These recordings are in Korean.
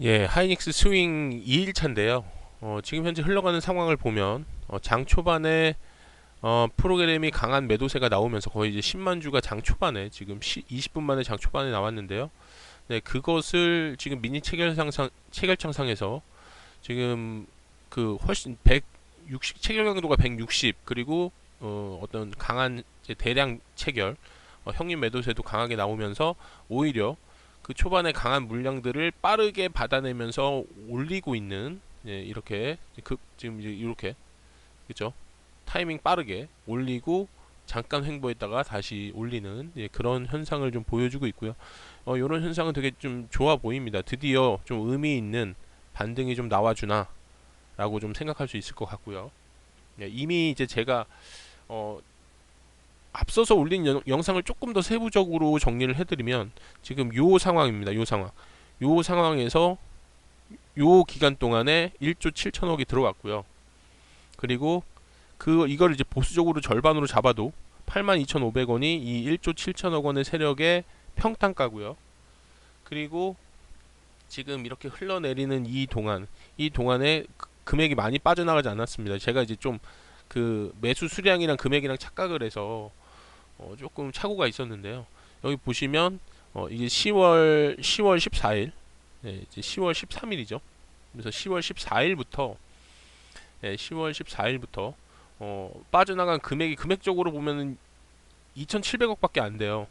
예, 하이닉스 스윙 2일차인데요. 어, 지금 현재 흘러가는 상황을 보면 어, 장 초반에 어, 프로그램이 강한 매도세가 나오면서 거의 이제 10만 주가 장 초반에 지금 시, 20분 만에 장 초반에 나왔는데요. 네, 그것을 지금 미니 체결상상 체결창상에서 지금 그 훨씬 160 체결 강도가 160 그리고 어, 어떤 강한 대량 체결 어, 형님 매도세도 강하게 나오면서 오히려 그 초반에 강한 물량들을 빠르게 받아내면서 올리고 있는 예, 이렇게 급 지금 이제 이렇게 그죠 타이밍 빠르게 올리고 잠깐 횡보했다가 다시 올리는 예, 그런 현상을 좀 보여주고 있고요. 어, 이런 현상은 되게 좀 좋아 보입니다. 드디어 좀 의미 있는 반등이 좀 나와주나 라고 좀 생각할 수 있을 것 같고요. 예, 이미 이제 제가 어, 앞서서 올린 영, 영상을 조금 더 세부적으로 정리를 해드리면 지금 요 상황입니다. 요 상황. 요 상황에서 요 기간 동안에 1조 7천억이 들어왔고요. 그리고 그 이걸 이제 보수적으로 절반으로 잡아도 82,500원이 이 1조 7천억 원의 세력의 평단가고요. 그리고 지금 이렇게 흘러내리는 이 동안 이 동안에 그- 금액이 많이 빠져나가지 않았습니다. 제가 이제 좀 그 매수 수량이랑 금액이랑 착각을 해서 어 조금 착오가 있었는데요. 여기 보시면 어 이게 10월 10월 14일 예, 이제 10월 13일이죠. 그래서 10월 14일부터 예, 10월 14일부터 어 빠져나간 금액이 금액적으로 보면은 2,700억밖에 안 돼요.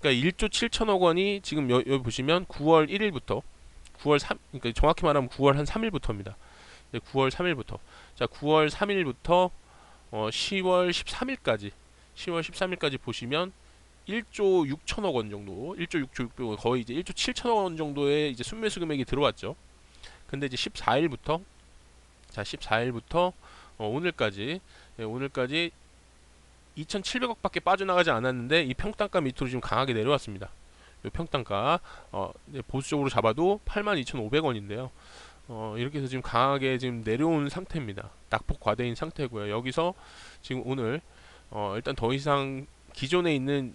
그러니까 1조 7천억 원이 지금 여, 여기 보시면 9월 1일부터 9월 3 그러니까 정확히 말하면 9월 한 3일부터입니다. 9월 3일부터 자 9월 3일부터 어 10월 13일까지 10월 13일까지 보시면 1조 6천억 원 정도 1조 6조 600억 거의 이제 1조 7천억 원 정도의 이제 순매수 금액이 들어왔죠. 근데 이제 14일부터 자 14일부터 어, 오늘까지 예, 오늘까지 2,700억 밖에 빠져나가지 않았는데 이 평단가 밑으로 지금 강하게 내려왔습니다. 이 평단가 어, 이제 보수적으로 잡아도 82,500원인데요. 어, 이렇게 해서 지금 강하게 지금 내려온 상태입니다. 낙폭 과대인 상태고요. 여기서 지금 오늘 어, 일단 더 이상 기존에 있는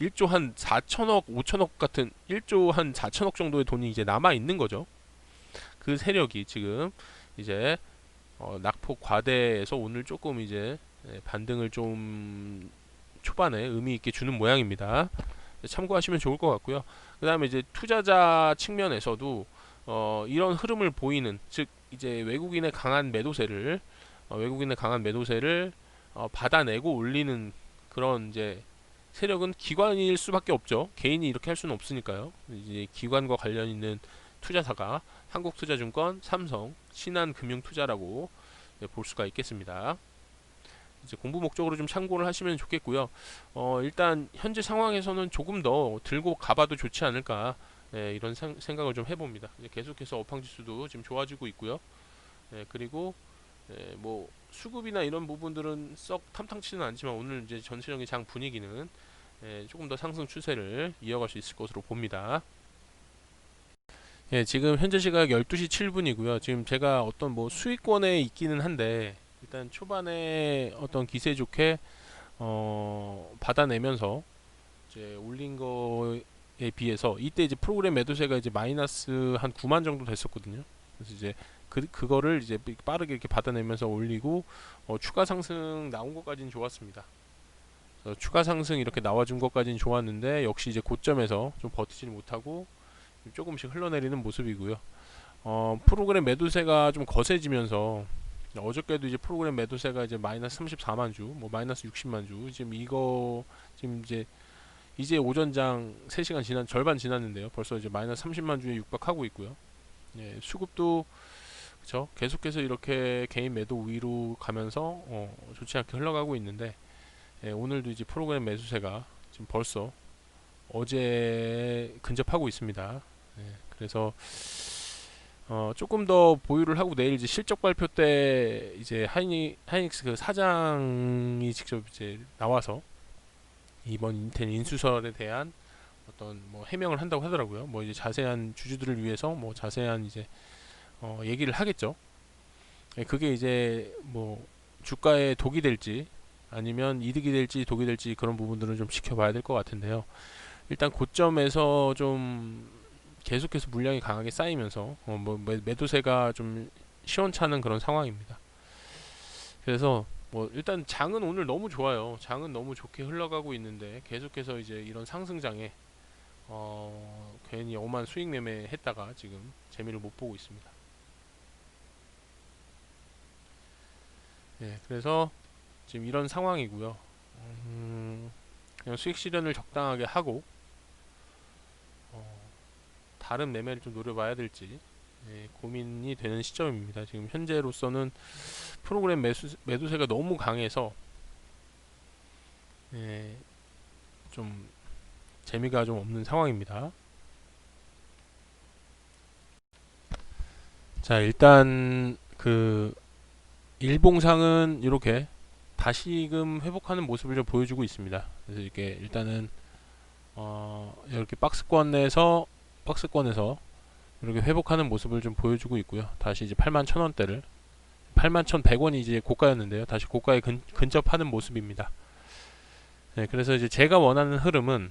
1조 한 4천억, 5천억 같은 1조 한 4천억 정도의 돈이 이제 남아 있는 거죠. 그 세력이 지금 이제 어, 낙폭 과대에서 오늘 조금 이제 예, 반등을 좀 초반에 의미 있게 주는 모양입니다. 참고하시면 좋을 것 같고요. 그 다음에 이제 투자자 측면에서도 어, 이런 흐름을 보이는 즉 이제 외국인의 강한 매도세를 어, 외국인의 강한 매도세를 어, 받아내고 올리는 그런 이제 세력은 기관일 수밖에 없죠. 개인이 이렇게 할 수는 없으니까요. 이제 기관과 관련 있는 투자사가 한국투자증권, 삼성, 신한금융투자라고 네, 볼 수가 있겠습니다. 이제 공부 목적으로 좀 참고를 하시면 좋겠고요. 어, 일단 현재 상황에서는 조금 더 들고 가봐도 좋지 않을까 예, 이런 생, 생각을 좀 해봅니다. 계속해서 업황 지수도 지금 좋아지고 있고요. 예, 그리고 예, 뭐 수급이나 이런 부분들은 썩 탐탁치는 않지만 오늘 이제 전체적인 장 분위기는 예, 조금 더 상승 추세를 이어갈 수 있을 것으로 봅니다. 예, 지금 현재 시각 12시 7분이고요. 지금 제가 어떤 뭐 수익권에 있기는 한데 일단 초반에 어떤 기세 좋게 어, 받아내면서 이제 올린 거에 비해서 이때 이제 프로그램 매도세가 이제 마이너스 한 9만 정도 됐었거든요. 그래서 이제 그 그거를 이제 빠르게 이렇게 받아내면서 올리고 어, 추가 상승 나온 것까지는 좋았습니다. 추가 상승 이렇게 나와준 것까지는 좋았는데 역시 이제 고점에서 좀 버티지 못하고 조금씩 흘러내리는 모습이고요. 어, 프로그램 매도세가 좀 거세지면서 어저께도 이제 프로그램 매도세가 이제 마이너스 34만 주, 뭐 마이너스 60만 주. 지금 이거 지금 이제 이제 오전장 3시간 지난 절반 지났는데요. 벌써 이제 마이너스 30만 주에 육박하고 있고요. 예, 수급도 그쵸 계속해서 이렇게 개인 매도 위로 가면서 어, 좋지 않게 흘러가고 있는데 예, 오늘도 이제 프로그램 매수세가 지금 벌써 어제 근접하고 있습니다. 예, 그래서 어, 조금 더 보유를 하고 내일 이제 실적 발표 때 이제 하이니 하이닉스 그 사장이 직접 이제 나와서 이번 인텔 인수설에 대한 어떤 뭐 해명을 한다고 하더라고요. 뭐 이제 자세한 주주들을 위해서 뭐 자세한 이제 어, 얘기를 하겠죠. 예, 그게 이제 뭐 주가에 독이 될지 아니면 이득이 될지 독이 될지 그런 부분들은 좀 지켜봐야 될 것 같은데요. 일단 고점에서 좀 계속해서 물량이 강하게 쌓이면서 어, 뭐 매- 매도세가 좀 시원찮은 그런 상황입니다. 그래서 뭐 일단 장은 오늘 너무 좋아요. 장은 너무 좋게 흘러가고 있는데 계속해서 이제 이런 상승장에 어, 괜히 엄한 수익 매매 했다가 지금 재미를 못 보고 있습니다. 예, 그래서 지금 이런 상황이고요. 음, 그냥 수익 실현을 적당하게 하고 어, 다른 매매를 좀 노려봐야 될지 예, 고민이 되는 시점입니다. 지금 현재로서는 프로그램 매수, 매도세가 너무 강해서 예, 좀 재미가 좀 없는 상황입니다. 자 일단 그 일봉상은 이렇게 다시금 회복하는 모습을 좀 보여주고 있습니다. 그래서 이렇게 일단은 어 이렇게 박스권 에서 박스권에서 이렇게 회복하는 모습을 좀 보여주고 있고요. 다시 이제 8만 1,000원대를 8만 1,100원이 이제 고가였는데요. 다시 고가에 근, 근접하는 모습입니다. 네, 그래서 이제 제가 원하는 흐름은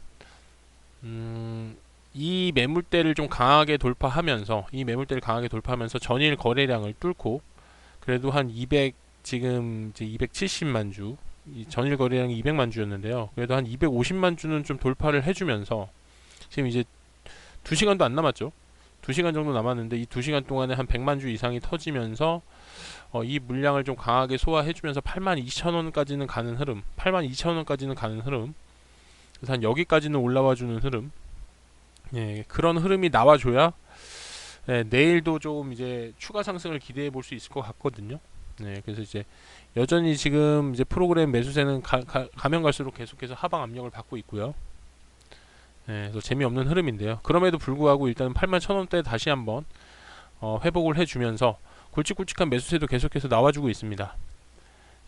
음, 이 매물대를 좀 강하게 돌파하면서 이 매물대를 강하게 돌파하면서 전일 거래량을 뚫고 그래도 한 200 지금 이제 270만 주, 이 전일 거래량이 200만 주였는데요. 그래도 한 250만 주는 좀 돌파를 해주면서 지금 이제 2시간도 안 남았죠. 2시간 정도 남았는데 이 2시간 동안에 한 100만 주 이상이 터지면서 어, 이 물량을 좀 강하게 소화해주면서 8만 2천 원까지는 가는 흐름, 8만 2천 원까지는 가는 흐름, 그래서 한 여기까지는 올라와주는 흐름, 예, 그런 흐름이 나와줘야 예, 내일도 좀 이제 추가 상승을 기대해 볼 수 있을 것 같거든요. 네, 그래서 이제 여전히 지금 이제 프로그램 매수세는 가, 가, 가면 갈수록 계속해서 하방 압력을 받고 있고요. 네, 그래서 재미없는 흐름인데요. 그럼에도 불구하고 일단 8만 1,000원대 다시 한번 어, 회복을 해주면서 굵직굵직한 매수세도 계속해서 나와주고 있습니다.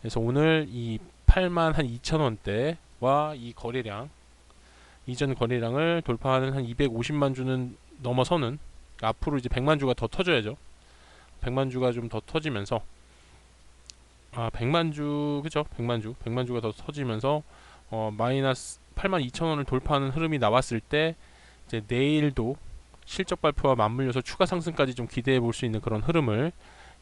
그래서 오늘 이 8만 한 2,000원대와 이 거래량 이전 거래량을 돌파하는 한 250만 주는 넘어서는 앞으로 이제 100만 주가 더 터져야죠. 100만 주가 좀 더 터지면서 아 100만 주 그죠? 100만 주 100만 주가 더 터지면서 어 마이너스 8만 2천 원을 돌파하는 흐름이 나왔을 때 이제 내일도 실적 발표와 맞물려서 추가 상승까지 좀 기대해 볼 수 있는 그런 흐름을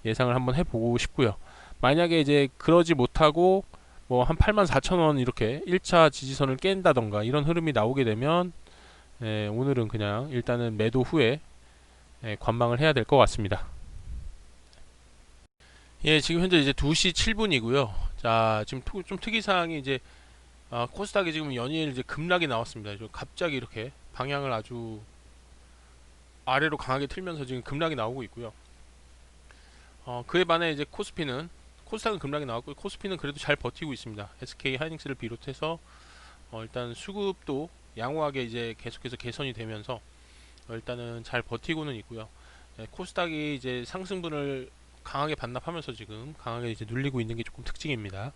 예상을 한번 해보고 싶고요. 만약에 이제 그러지 못하고 뭐 한 8만 4천 원 이렇게 1차 지지선을 깬다던가 이런 흐름이 나오게 되면 예, 오늘은 그냥 일단은 매도 후에 예, 관망을 해야 될 것 같습니다. 예, 지금 현재 이제 2시 7분이고요. 자, 지금 투- 좀 특이사항이 이제 아, 코스닥이 지금 연일 이제 급락이 나왔습니다. 좀 갑자기 이렇게 방향을 아주 아래로 강하게 틀면서 지금 급락이 나오고 있고요. 어, 그에 반해 이제 코스피는 코스닥은 급락이 나왔고 코스피는 그래도 잘 버티고 있습니다. SK 하이닉스를 비롯해서 어, 일단 수급도 양호하게 이제 계속해서 개선이 되면서 어, 일단은 잘 버티고는 있고요. 예, 코스닥이 이제 상승분을 강하게 반납하면서 지금 강하게 이제 눌리고 있는 게 조금 특징입니다.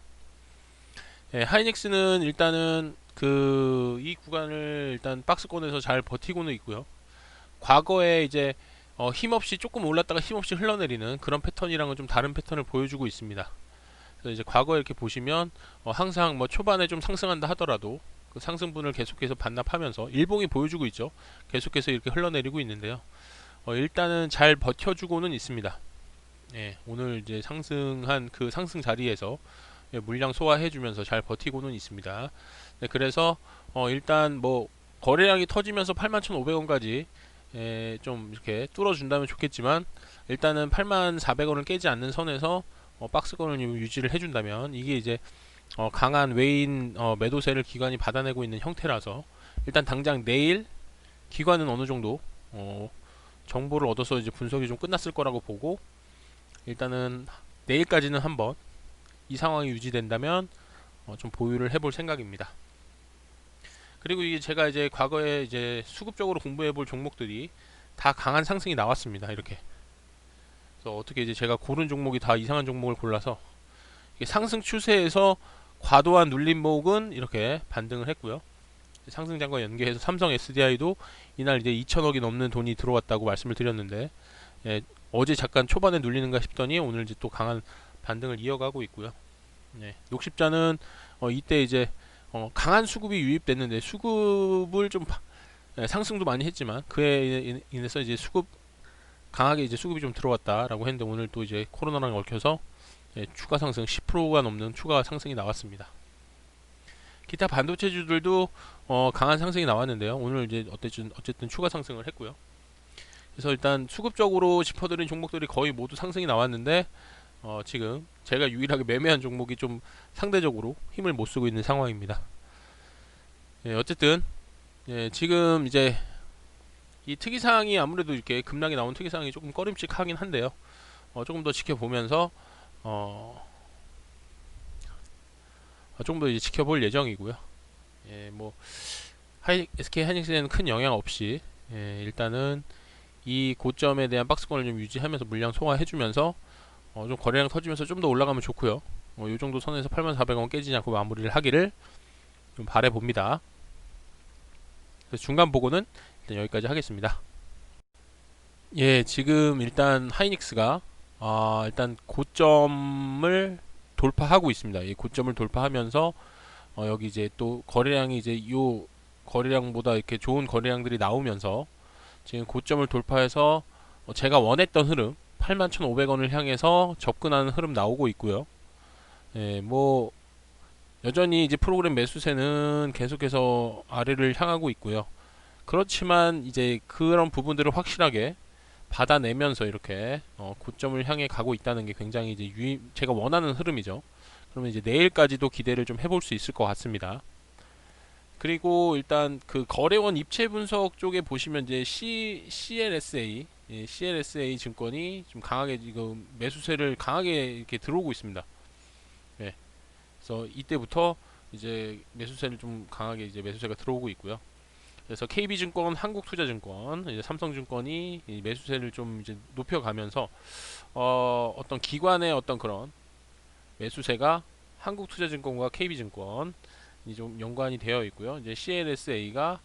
예, 하이닉스는 일단은 그 이 구간을 일단 박스권에서 잘 버티고는 있고요. 과거에 이제 어, 힘없이 조금 올랐다가 힘없이 흘러내리는 그런 패턴이랑은 좀 다른 패턴을 보여주고 있습니다. 그래서 이제 과거에 이렇게 보시면 어, 항상 뭐 초반에 좀 상승한다 하더라도 그 상승분을 계속해서 반납하면서 일봉이 보여주고 있죠. 계속해서 이렇게 흘러내리고 있는데요. 어, 일단은 잘 버텨주고는 있습니다. 예, 오늘 이제 상승한 그 상승 자리에서 예, 물량 소화해주면서 잘 버티고는 있습니다. 네, 그래서 어, 일단 뭐 거래량이 터지면서 81,500원까지 예, 좀 이렇게 뚫어준다면 좋겠지만 일단은 84,400원을 깨지 않는 선에서 어, 박스권을 유- 유지를 해준다면 이게 이제 어, 강한 외인 어, 매도세를 기관이 받아내고 있는 형태라서 일단 당장 내일 기관은 어느 정도 어, 정보를 얻어서 이제 분석이 좀 끝났을 거라고 보고 일단은 내일까지는 한번 이 상황이 유지된다면 어, 좀 보유를 해볼 생각입니다. 그리고 이게 제가 이제 과거에 이제 수급적으로 공부해 볼 종목들이 다 강한 상승이 나왔습니다. 이렇게. 그래서 어떻게 이제 제가 고른 종목이 다 이상한 종목을 골라서 상승 추세에서 과도한 눌림목은 이렇게 반등을 했고요. 상승장과 연계해서 삼성 SDI도 이날 이제 2천억이 넘는 돈이 들어왔다고 말씀을 드렸는데 예, 어제 잠깐 초반에 눌리는가 싶더니 오늘 이제 또 강한 반등을 이어가고 있고요. 네, 녹십자는 어, 이때 이제 어, 강한 수급이 유입됐는데 수급을 좀 파- 예, 상승도 많이 했지만 그에 인- 인해서 이제 수급 강하게 이제 수급이 좀 들어왔다라고 했는데 오늘 또 이제 코로나랑 얽혀서 예, 추가 상승 10%가 넘는 추가 상승이 나왔습니다. 기타 반도체주들도 어, 강한 상승이 나왔는데요. 오늘 이제 어쨌든 어쨌든 추가 상승을 했고요. 그래서 일단 수급적으로 짚어드린 종목들이 거의 모두 상승이 나왔는데 어, 지금 제가 유일하게 매매한 종목이 좀 상대적으로 힘을 못 쓰고 있는 상황입니다. 예, 어쨌든 예, 지금 이제 이 특이사항이 아무래도 이렇게 급락이 나온 특이사항이 조금 꺼림칙하긴 한데요. 어, 조금 더 지켜보면서 어, 어, 조금 더 이제 지켜볼 예정이고요. 예, 뭐 하이, SK 하이닉스에는 큰 영향 없이 예, 일단은 이 고점에 대한 박스권을 좀 유지하면서 물량 소화해주면서 어, 좀 거래량 터지면서 좀 더 올라가면 좋고요. 어, 이 정도 선에서 8,400원 깨지지 않고 마무리를 하기를 좀 바래 봅니다. 그래서 중간 보고는 일단 여기까지 하겠습니다. 예, 지금 일단 하이닉스가 아, 일단 고점을 돌파하고 있습니다. 이 고점을 돌파하면서 어, 여기 이제 또 거래량이 이제 요 거래량보다 이렇게 좋은 거래량들이 나오면서 지금 고점을 돌파해서 어, 제가 원했던 흐름 81,500원을 향해서 접근하는 흐름 나오고 있고요. 예, 뭐 여전히 이제 프로그램 매수세는 계속해서 아래를 향하고 있고요. 그렇지만 이제 그런 부분들을 확실하게 받아내면서 이렇게 어, 고점을 향해 가고 있다는 게 굉장히 이제 유의, 제가 원하는 흐름이죠. 그러면 이제 내일까지도 기대를 좀 해볼 수 있을 것 같습니다. 그리고 일단 그 거래원 입체 분석 쪽에 보시면 이제 C, CLSA, 예, CLSA 증권이 좀 강하게 지금 매수세를 강하게 이렇게 들어오고 있습니다. 예. 그래서 이때부터 이제 매수세를 좀 강하게 이제 매수세가 들어오고 있고요. 그래서 KB증권, 한국투자증권, 이제 삼성증권이 이 매수세를 좀 이제 높여가면서 어, 어떤 기관의 어떤 그런 매수세가 한국투자증권과 KB증권 이 좀 연관이 되어 있고요. 이제 CLSA가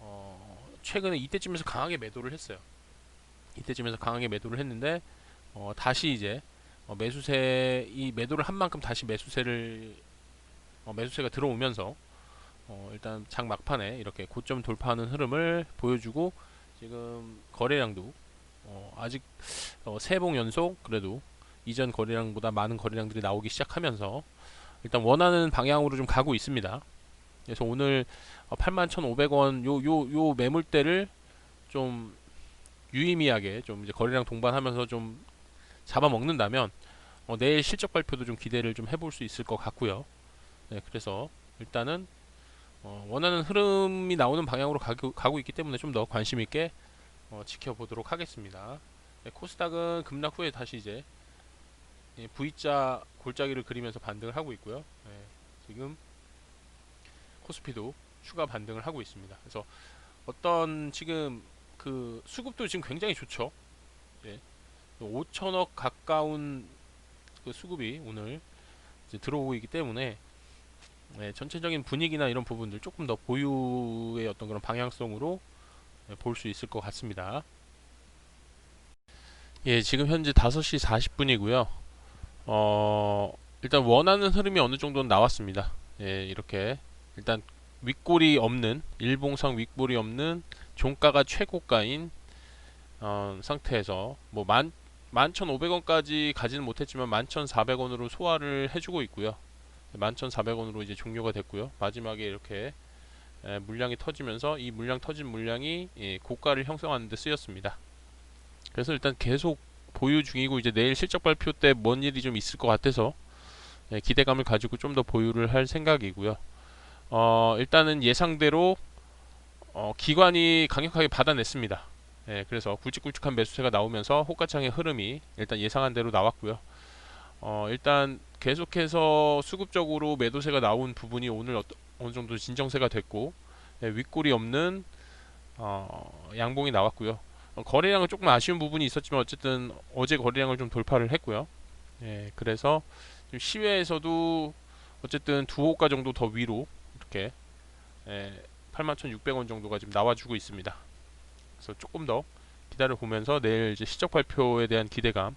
어, 최근에 이때쯤에서 강하게 매도를 했어요. 이때쯤에서 강하게 매도를 했는데 어, 다시 이제 어, 매수세 이 매도를 한 만큼 다시 매수세를 어, 매수세가 들어오면서 어, 일단 장 막판에 이렇게 고점 돌파하는 흐름을 보여주고 지금 거래량도 어, 아직 어, 세봉 연속 그래도 이전 거래량보다 많은 거래량들이 나오기 시작하면서 일단 원하는 방향으로 좀 가고 있습니다. 그래서 오늘 어, 81,500원 요 요 요 매물대를 좀 유의미하게 좀 이제 거래량 동반하면서 좀 잡아먹는다면 어, 내일 실적 발표도 좀 기대를 좀 해볼 수 있을 것 같고요. 네, 그래서 일단은 어, 원하는 흐름이 나오는 방향으로 가고, 가고 있기 때문에 좀 더 관심 있게 어, 지켜보도록 하겠습니다. 네, 코스닥은 급락 후에 다시 이제 예, V자 골짜기를 그리면서 반등을 하고 있고요. 예, 지금 코스피도 추가 반등을 하고 있습니다. 그래서 어떤 지금 그 수급도 지금 굉장히 좋죠. 예, 5천억 가까운 그 수급이 오늘 들어오고 있기 때문에 예, 전체적인 분위기나 이런 부분들 조금 더 보유의 어떤 그런 방향성으로 예, 볼수 있을 것 같습니다. 예, 지금 현재 5시 40분이고요. 어, 일단 원하는 흐름이 어느 정도는 나왔습니다. 예, 이렇게 일단 윗골이 없는 일봉상 윗골이 없는 종가가 최고가인 어, 상태에서 뭐 만 11,500원까지 가지는 못했지만 11,400원으로 소화를 해주고 있고요. 11,400원으로 이제 종료가 됐고요. 마지막에 이렇게 에, 물량이 터지면서 이 물량 터진 물량이 예, 고가를 형성하는 데 쓰였습니다. 그래서 일단 계속 보유 중이고 이제 내일 실적 발표 때 뭔 일이 좀 있을 것 같아서 예, 기대감을 가지고 좀 더 보유를 할 생각이고요. 어, 일단은 예상대로 어, 기관이 강력하게 받아냈습니다. 예, 그래서 굵직굵직한 매수세가 나오면서 호가창의 흐름이 일단 예상한 대로 나왔고요. 어, 일단 계속해서 수급적으로 매도세가 나온 부분이 오늘 어떠, 어느 정도 진정세가 됐고 예, 윗골이 없는 어, 양봉이 나왔고요. 어, 거래량은 조금 아쉬운 부분이 있었지만 어쨌든 어제 거래량을 좀 돌파를 했고요. 예, 그래서 시외에서도 어쨌든 두 호가 정도 더 위로 이렇게 예, 81,600원 정도가 지금 나와주고 있습니다. 그래서 조금 더 기다려 보면서 내일 이제 실적 발표에 대한 기대감으로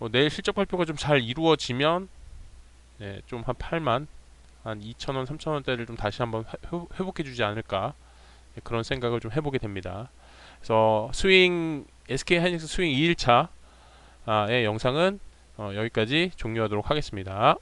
어, 내일 실적 발표가 좀 잘 이루어지면 네, 좀한 8만 한 2,000원, 3,000원대를 좀 다시 한번 회- 회복해 주지 않을까 그런 생각을 좀 해보게 됩니다. 그래서 스윙 SK 하이닉스 스윙 2일차의 영상은 어, 여기까지 종료하도록 하겠습니다.